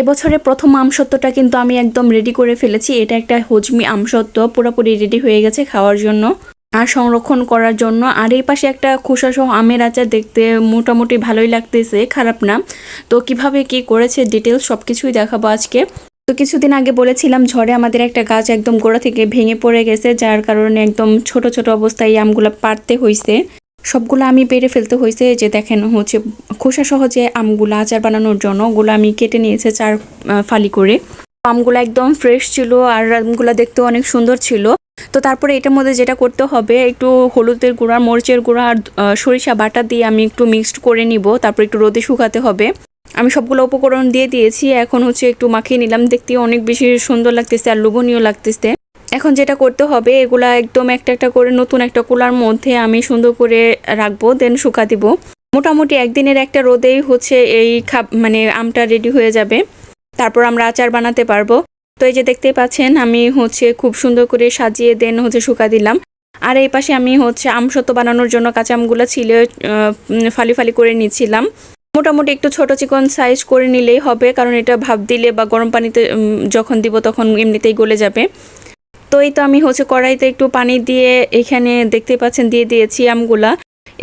এবছরে প্রথম আমসত্ত্বটা কিন্তু আমি একদম রেডি করে ফেলেছি। এটা একটা হজমি আমসত্ত্ব, পুরোপুরি রেডি হয়ে গেছে খাওয়ার জন্য আর সংরক্ষণ করার জন্য। আর এই পাশে একটা খোসাসহ আমের আচার দেখতে মোটামুটি ভালোই লাগতেছে, খারাপ না। তো কীভাবে কি করেছে ডিটেলস সব কিছুই দেখাবো আজকে। তো কিছুদিন আগে বলেছিলাম ঝড়ে আমাদের একটা গাছ একদম গোড়া থেকে ভেঙে পড়ে গেছে, যার কারণে একদম ছোট ছোট অবস্থায় এই আমগুলো পারতে হয়েছে সবগুলো আমি পেরে ফেলতে হয়েছে যে দেখেন হচ্ছে খোসা সহজে আমগুলো আচার বানানোর জন্য ওগুলো আমি কেটে নিয়েছে চার ফালি করে। আমগুলো একদম ফ্রেশ ছিল আর আমগুলো দেখতে অনেক সুন্দর ছিল। তো তারপরে এটার মধ্যে যেটা করতে হবে, একটু হলুদের গুঁড়া, মরিচের গুঁড়া আর সরিষা বাটা দিয়ে আমি একটু মিক্সড করে নিব। তারপর একটু রোদে শুকাতে হবে। আমি সবগুলো উপকরণ দিয়ে দিয়েছি। এখন হচ্ছে একটু মাখিয়ে নিলাম। দেখতে অনেক বেশি সুন্দর লাগতেছে আর লোভনীয় লাগতেছে। এখন যেটা করতে হবে, এগুলা একদম একটা একটা করে নতুন একটা কুলার মধ্যে আমি সুন্দর করে রাখব দেন শুকা দিব। মোটামুটি একদিনের একটা রোদেই হচ্ছে এই খাপ মানে আমটা রেডি হয়ে যাবে। তারপর আমরা আচার বানাতে পারব। তো এই যে দেখতে পাচ্ছেন, আমি হচ্ছে খুব সুন্দর করে সাজিয়ে দেন হচ্ছে শুকা দিলাম। আর এই পাশে আমি হচ্ছে আমসত্ব বানানোর জন্য কাঁচা আমগুলো ছিলে ফালি ফালি করে নিচ্ছিলাম। মোটামুটি একটু ছোট চিকন সাইজ করে নিলেই হবে, কারণ এটা ভাব দিলে বা গরম পানিতে যখন দিব তখন এমনিতেই গলে যাবে। তো এই তো আমি হচ্ছে কড়াইতে একটু পানি দিয়ে এখানে দেখতে পাচ্ছেন দিয়ে দিয়েছি আমগুলা।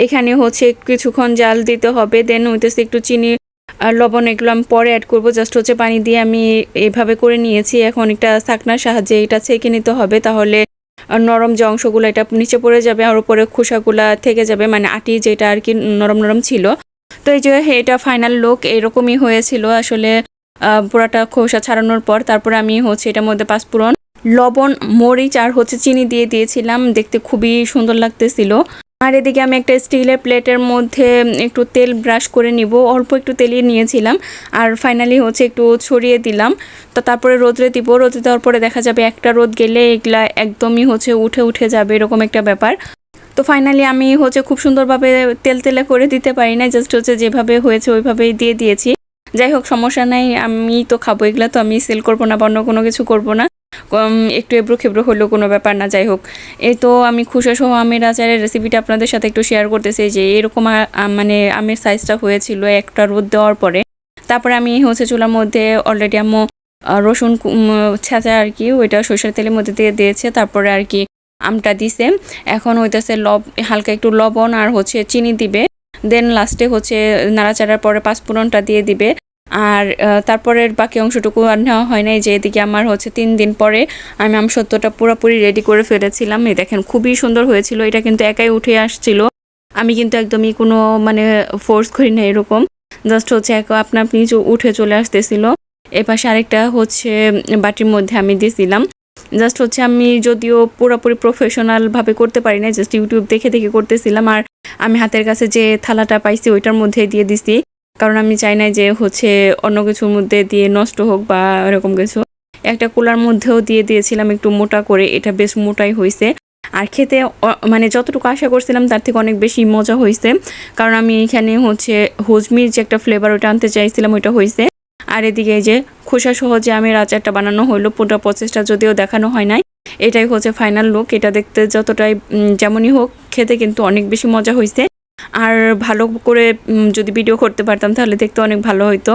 এখানে হচ্ছে কিছুক্ষণ জাল দিতে হবে দেন হইতেছে একটু চিনি আর লবণ এগুলো আমি পরে অ্যাড করব। জাস্ট হচ্ছে পানি দিয়ে আমি এভাবে করে নিয়েছি। এখন একটা শাকনার সাহায্যে এটা ছেঁকে নিতে হবে, তাহলে নরম যে অংশগুলো, এটা নিচে পড়ে যাবে আর উপরে খোসাগুলা থেকে যাবে মানে আটি যেটা আর কি নরম নরম ছিল। তো এই যে এটা ফাইনাল লুক এরকমই হয়েছিল। আসলে পুরাটা খোসা ছাড়ানোর পর, তারপরে আমি হচ্ছে এটার মধ্যে পাঁচফোড়ন লবণ, মরিচ আর হচ্ছে চিনি দিয়ে দিয়েছিলাম। দেখতে খুবই সুন্দর লাগতেছিল। আর এদিকে আমি একটা স্টিলের প্লেটের মধ্যে একটু তেল ব্রাশ করে নিব। অল্প একটু তেলিয়ে নিয়েছিলাম। আর ফাইনালি হচ্ছে একটু ছড়িয়ে দিলাম। তো তারপরে রোদ্রে দিব। রোদে দেওয়ার পরে দেখা যাবে একটা রোদ গেলে এগুলা একদমই হচ্ছে উঠে উঠে যাবে এরকম একটা ব্যাপার। তো ফাইনালি আমি হচ্ছে খুব সুন্দরভাবে তেল তেলে করে দিতে পারি না জাস্ট হচ্ছে যেভাবে হয়েছে ওইভাবেই দিয়ে দিয়েছি। যাই হোক, সমস্যা নাই। আমি তো খাব এগুলো, তো আমি সেল করব না বা অন্য কোনো কিছু করব না। একটু এবড়ো খেবড়ো হলেও কোনো ব্যাপার না যাই হোক। এই তো আমি খুশা সহ আমের আচারের রেসিপিটা আপনাদের সাথে একটু শেয়ার করতেছি যে এরকম মানে আমের সাইজটা হয়েছিল একটা রোদ দেওয়ার পরে। তারপরে আমি হচ্ছে চুলার মধ্যে অলরেডি আহ, রসুন ছেঁচা আর কি ওইটা সরষের তেলের মধ্যে দিয়ে দিয়েছে তারপরে আর কি আমটা দিছে। এখন হইতেছে লব হালকা একটু লবণ আর হচ্ছে চিনি দিবে। দেন লাস্টে হচ্ছে নাড়াচাড়ার পরে পাঁচফোড়নটা দিয়ে দিবে। আর তারপরের বাকি অংশটুকু আর নেওয়া হয় নাই যে এদিকে আমার হচ্ছে তিন দিন পরে আমি আম সত্যটা পুরোপুরি রেডি করে ফেলেছিলাম। এই দেখেন, খুবই সুন্দর হয়েছিল, এটা কিন্তু একাই উঠে আসছিল। আমি কিন্তু একদমই কোনো মানে ফোর্স করি না এরকম। জাস্ট হচ্ছে এক আপনা আপনি উঠে চলে আসতেছিল। এপাশে আরেকটা হচ্ছে বাটির মধ্যে আমি দিয়েছিলাম জাস্ট হচ্ছে আমি যদিও পুরোপুরি প্রফেশনালভাবে করতে পারি না জাস্ট ইউটিউব দেখে দেখে করতেছিলাম। আর আমি হাতের কাছে যে থালাটা পাইছি, ওইটার মধ্যে দিয়ে দিছি। কারণ আমি চাই না যে হচ্ছে অন্য কিছুর মধ্যে দিয়ে নষ্ট হোক বা এরকম কিছু। একটা কুলার মধ্যেও দিয়ে দিয়েছিলাম একটু মোটা করে, এটা বেশ মোটাই হয়েছে আর খেতে মানে যতটুকু আশা করছিলাম তার থেকে অনেক বেশি মজা হয়েছে কারণ আমি এখানে হচ্ছে হজমির যে একটা ফ্লেভার ওটা আনতে চাইছিলাম ওইটা হয়েছে আর এদিকে যে খোসা সহজে আমের আচারটা বানানো হলো পুরো প্রচেষ্টা যদিও দেখানো হয় নাই, এটাই হচ্ছে ফাইনাল লুক এটা দেখতে যতটাই যেমনই হোক, খেতে কিন্তু অনেক বেশি মজা হয়েছে আর ভালো করে যদি ভিডিও করতে পারতাম তাহলে দেখতে অনেক ভালো হতো